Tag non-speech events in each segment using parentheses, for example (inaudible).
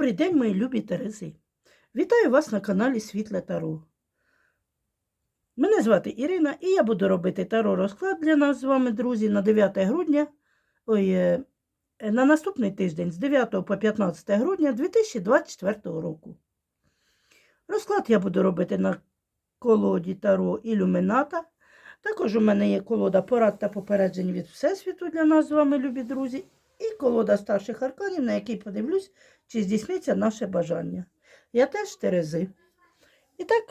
Добрий день, мої любі Терези. Вітаю вас на каналі Світле Таро. Мене звати Ірина і я буду робити таро розклад для нас з вами, друзі, на 9 грудня. Ой, е, на наступний тиждень з 9 по 15 грудня 2024 року. Розклад я буду робити на колоді Таро Ілюмината. Також у мене є колода порад та попереджень від Всесвіту для нас з вами, любі друзі, і колода старших арканів, на якій подивлюсь, чи здійсниться наше бажання. Я теж Терези. І так,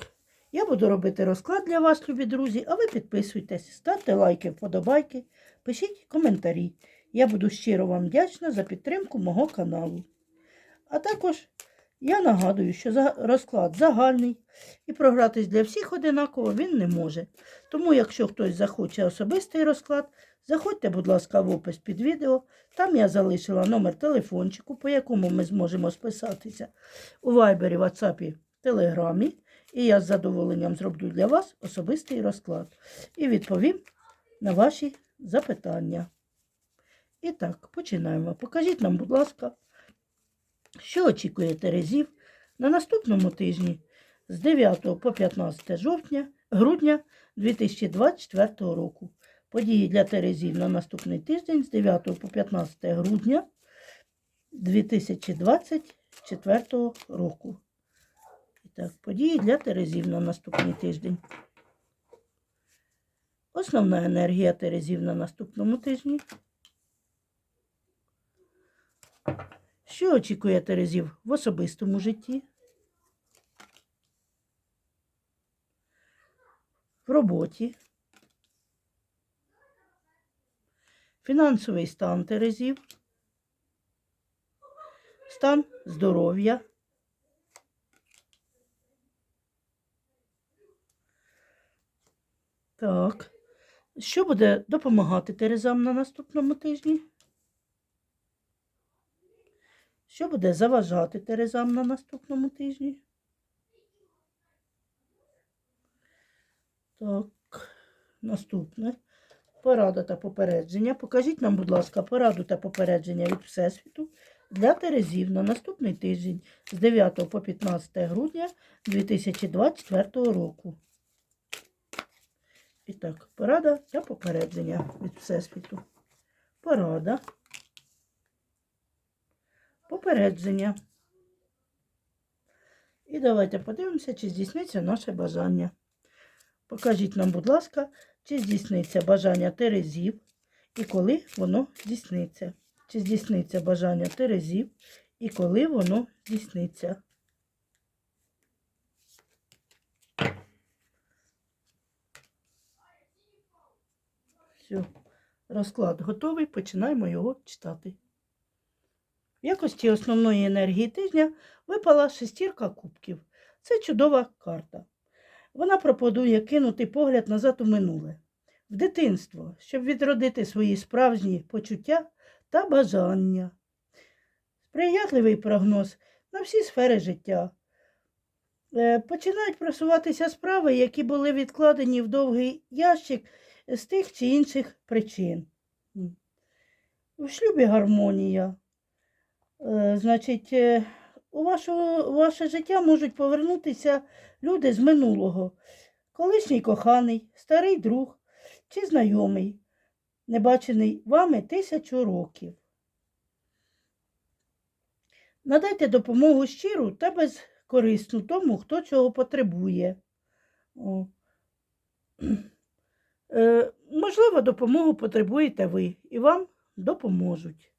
я буду робити розклад для вас, любі друзі, а ви підписуйтесь, ставте лайки, вподобайки, пишіть коментарі. Я буду щиро вам вдячна за підтримку мого каналу. А також я нагадую, що розклад загальний і програтись для всіх одинаково він не може. Тому, якщо хтось захоче особистий розклад, заходьте, будь ласка, в опис під відео. Там я залишила номер телефончику, по якому ми зможемо списатися у Вайбері, Ватсапі, Телеграмі. І я з задоволенням зроблю для вас особистий розклад і відповім на ваші запитання. І так, починаємо. Покажіть нам, будь ласка, що очікує Терезів на наступному тижні з 9 по 15 жовтня, грудня 2024 року. Події для Терезів на наступний тиждень з 9 по 15 грудня 2024 року. І так, події для Терезів на наступний тиждень. Основна енергія Терезів на наступному тижні. Що очікує Терезів в особистому житті? В роботі. Фінансовий стан Терезів. Стан здоров'я. Так. Що буде допомагати Терезам на наступному тижні? Що буде заважати Терезам на наступному тижні? Так, наступне. Порада та попередження. Покажіть нам, будь ласка, пораду та попередження від Всесвіту для Терезів на наступний тиждень з 9 по 15 грудня 2024 року. І так, порада та попередження від Всесвіту. Порада. Попередження. І давайте подивимося, чи здійсниться наше бажання. Покажіть нам, будь ласка, чи здійсниться бажання Терезів і коли воно здійсниться. Чи здійсниться бажання Терезів і коли воно здійсниться. Все, розклад готовий, починаємо його читати. В якості основної енергії тижня випала шестірка кубків. Це чудова карта. Вона пропонує кинути погляд назад у минуле, в дитинство, щоб відродити свої справжні почуття та бажання. Сприятливий прогноз на всі сфери життя. Е, Починають просуватися справи, які були відкладені в довгий ящик з тих чи інших причин. У шлюбі гармонія. Е, Значить, е, у ваше, ваше життя можуть повернутися люди з минулого. Колишній коханий, старий друг чи знайомий, не бачений вами тисячу років. Надайте допомогу щиру та безкорисну тому, хто цього потребує. О. (clears throat) Е, можливо, допомогу потребуєте ви, і вам допоможуть.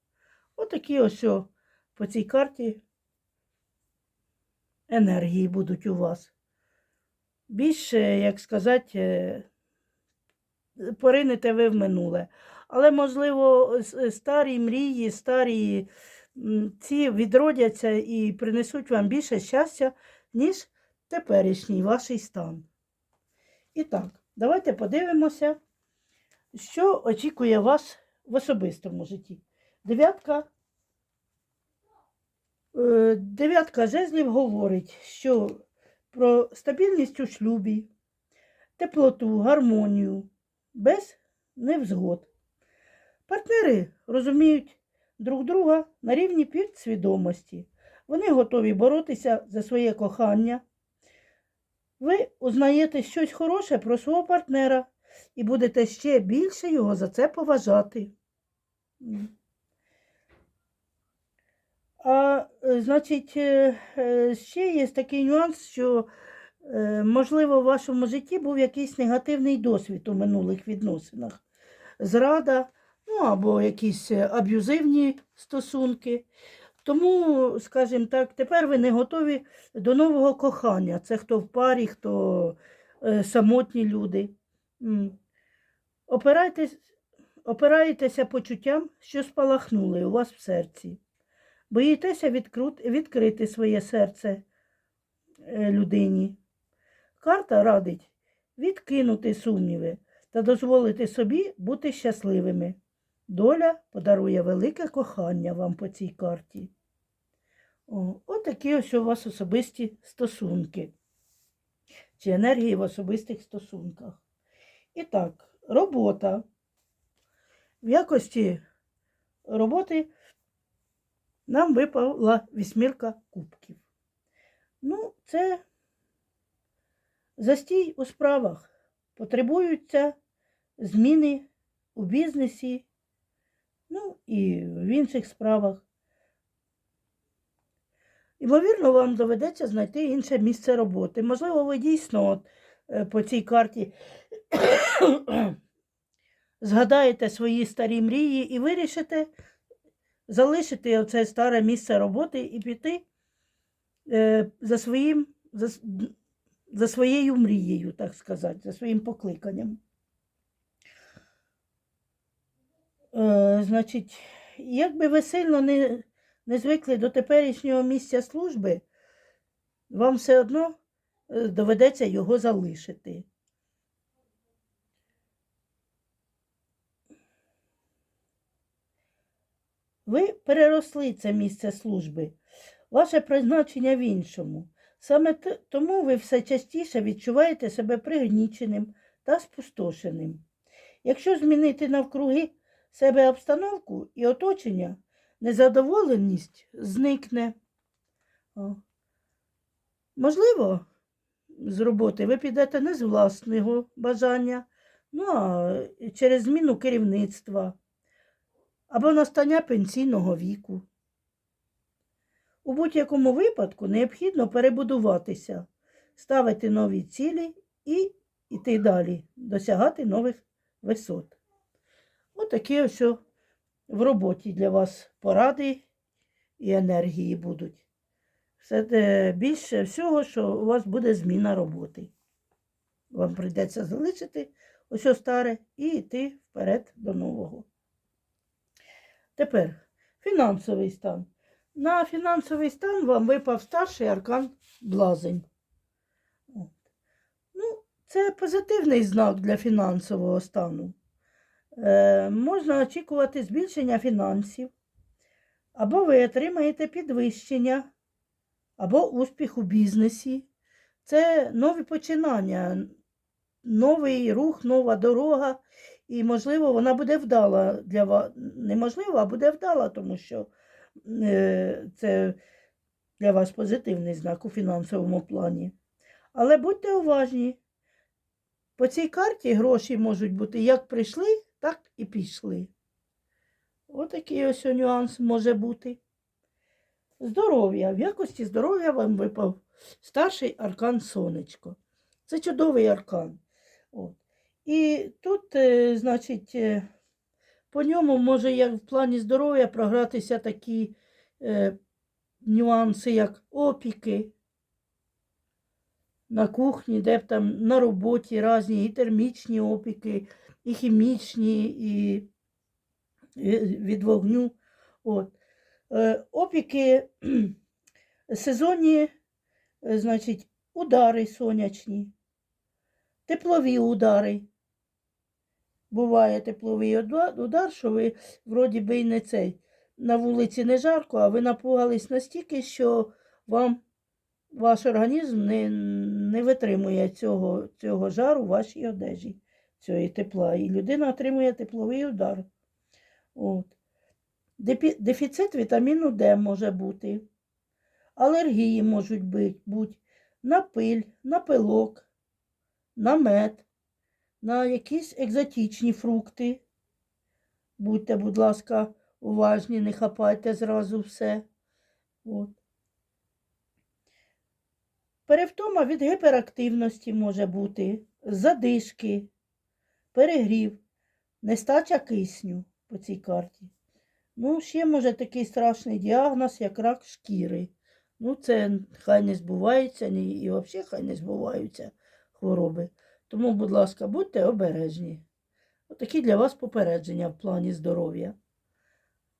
Отакі ось по цій карті енергії будуть у вас. Більше, як сказати, е, поринете ви в минуле. Але, можливо, старі мрії, старі ці відродяться і принесуть вам більше щастя, ніж теперішній ваш стан. І так, давайте подивимося, що очікує вас в особистому житті. Дев'ятка Дев'ятка жезлів говорить, що про стабільність у шлюбі, теплоту, гармонію, без невзгод. Партнери розуміють друг друга на рівні підсвідомості. Вони готові боротися за своє кохання. Ви узнаєте щось хороше про свого партнера і будете ще більше його за це поважати. А, е, значить, е, е, ще є такий нюанс, що, можливо, в вашому житті був якийсь негативний досвід у минулих відносинах. Зрада, ну або якісь аб'юзивні стосунки. Тому, скажімо так, тепер ви не готові до нового кохання. Це хто в парі, хто самотні люди. Опирайтесь, опираєтеся почуттям, що спалахнули у вас в серці. Боїтеся відкрити своє серце е, людині. Карта радить відкинути сумніви та дозволити собі бути щасливими. Доля подарує велике кохання вам по цій карті. О, отакі ось у вас особисті стосунки. Чи енергії в особистих стосунках. І так, робота. В якості роботи нам випала вісьмірка кубків. Ну, це застій у справах. Потребуються зміни у бізнесі, ну і в інших справах. Ймовірно, вам доведеться знайти інше місце роботи. Можливо, ви дійсно от, е, по цій карті (coughs) згадаєте свої старі мрії і вирішите залишити оце старе місце роботи і піти е, за, своїм, за, за своєю мрією, так сказати, за своїм покликанням. Е, значить, як би ви сильно не, не звикли до теперішнього місця служби, вам все одно е, доведеться його залишити. Ви переросли це місце служби, ваше призначення в іншому. Саме тому ви все частіше відчуваєте себе пригніченим та спустошеним. Якщо змінити навкруги себе обстановку і оточення, незадоволеність зникне. О. Можливо, з роботи ви підете не з власного бажання, ну а через зміну керівництва або настання пенсійного віку. У будь-якому випадку необхідно перебудуватися, ставити нові цілі і йти далі, досягати нових висот. Отакі ось в роботі для вас поради і енергії будуть. Все більше всього, що у вас буде зміна роботи. Вам прийдеться залишити ось старе і йти вперед до нового. Тепер фінансовий стан. На фінансовий стан вам випав старший аркан блазень. От. Ну, це позитивний знак для фінансового стану. Е, можна очікувати збільшення фінансів, або ви отримаєте підвищення, або успіх у бізнесі. Це нові починання, новий рух, нова дорога. І, можливо, вона буде вдала для вас. Неможливо, а буде вдала, тому що е, це для вас позитивний знак у фінансовому плані. Але будьте уважні. По цій карті гроші можуть бути як прийшли, так і пішли. Отакий ось нюанс може бути. Здоров'я. В якості здоров'я вам випав старший аркан сонечко. Це чудовий аркан. От. І тут, е, значить, е, по ньому може як в плані здоров'я програтися такі е, нюанси, як опіки на кухні, де б там на роботі різні і термічні опіки, і хімічні, і і від вогню. От. Е, опіки (clears throat) сезонні, е, значить, удари сонячні, теплові удари. Буває тепловий удар, що ви вроді би і не цей. На вулиці не жарко, а ви напугались настільки, що вам ваш організм не, не витримує цього, цього жару в вашій одежі, цієї тепла. І людина отримує тепловий удар. От. Дефіцит вітаміну Д може бути. Алергії можуть бути на пиль, на пилок, на мед, на якісь екзотичні фрукти. Будьте, будь ласка, уважні, не хапайте зразу все. От. Перевтома від гіперактивності може бути, задишки, перегрів, нестача кисню по цій карті. Ну, ще може такий страшний діагноз, як рак шкіри. Ну, це хай не збувається, і взагалі хай не збуваються хвороби. Тому, будь ласка, будьте обережні. Отакі для вас попередження в плані здоров'я.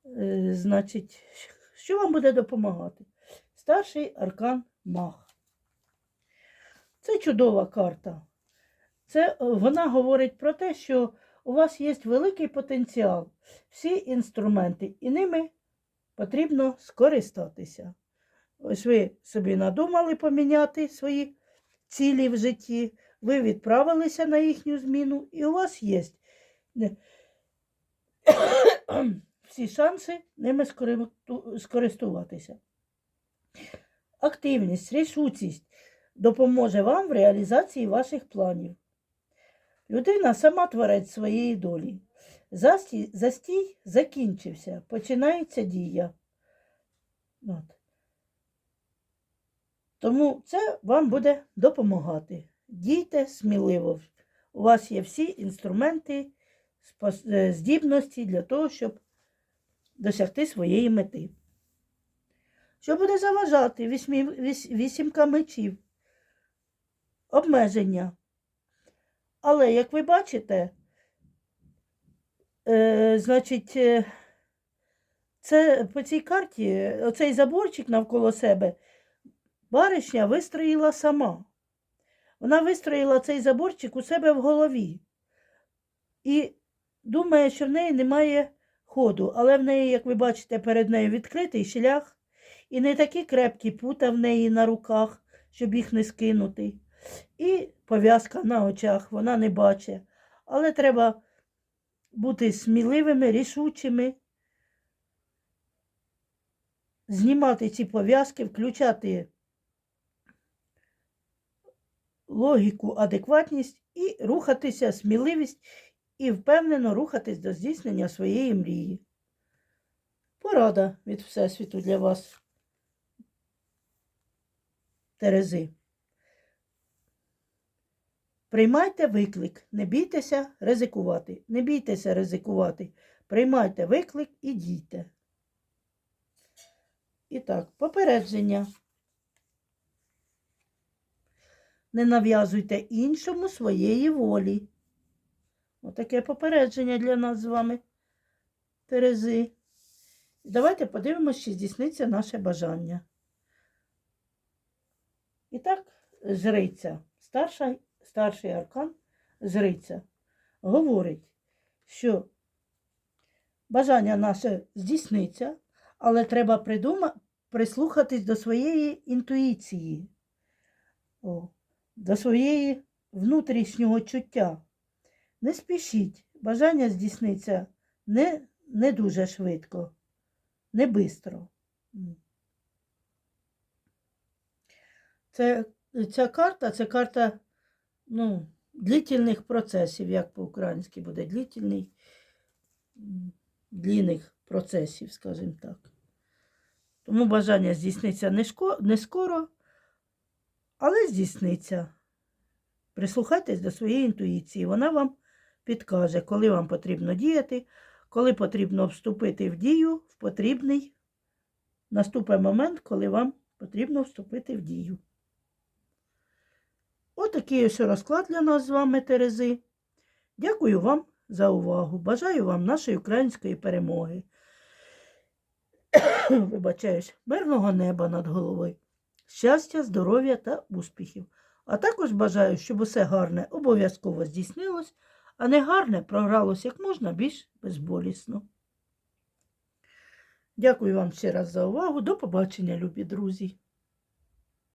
Е, значить, що вам буде допомагати? Старший аркан Мах. Це чудова карта. Це, е, вона говорить про те, що у вас є великий потенціал, всі інструменти, і ними потрібно скористатися. Ось ви собі надумали поміняти свої цілі в житті, ви відправилися на їхню зміну, і у вас є (coughs) всі шанси ними скористуватися. Активність, рішучість допоможе вам в реалізації ваших планів. Людина сама творець своєї долі. Застій, застій закінчився, починається дія. От. Тому це вам буде допомагати. Дійте сміливо. У вас є всі інструменти, е, здібності для того, щоб досягти своєї мети. Що буде заважати вісімка мечів? Обмеження. Але, як ви бачите, е, значить, е, це по цій карті, оцей заборчик навколо себе, баришня вистроїла сама. Вона вистроїла цей заборчик у себе в голові. І думає, що в неї немає ходу, але в неї, як ви бачите, перед нею відкритий шлях, і не такі крепкі пута в неї на руках, щоб їх не скинути. І пов'язка на очах, вона не бачить. Але треба бути сміливими, рішучими, знімати ці пов'язки, включати логіку, адекватність і рухатися, сміливість і впевнено рухатись до здійснення своєї мрії. Порада від Всесвіту для вас, Терези. Приймайте виклик, не бійтеся ризикувати. Не бійтеся ризикувати. Приймайте виклик і дійте. І так, попередження. Не нав'язуйте іншому своєї волі. Отаке попередження для нас з вами, Терези. Давайте подивимося, чи здійсниться наше бажання. І так, жриця, старша, старший аркан жриця, говорить, що бажання наше здійсниться, але треба придума, прислухатись до своєї інтуїції, о, до своєї внутрішнього чуття. Не спішіть, бажання здійсниться не, не дуже швидко, не бистро. Це, ця карта це карта ну, длительних процесів, як по-українськи буде, длительний, длінних процесів, скажімо так. Тому бажання здійсниться не, шко, не скоро, але здійсниться. Прислухайтесь до своєї інтуїції, вона вам підкаже, коли вам потрібно діяти, коли потрібно вступити в дію в потрібний наступить момент, коли вам потрібно вступити в дію. Отакий ось розклад для нас з вами, Терези. Дякую вам за увагу. Бажаю вам нашої української перемоги. (coughs) Вибачаюсь, мирного неба над головою, щастя, здоров'я та успіхів. А також бажаю, щоб усе гарне обов'язково здійснилось, а не гарне програлось як можна більш безболісно. Дякую вам ще раз за увагу. До побачення, любі друзі!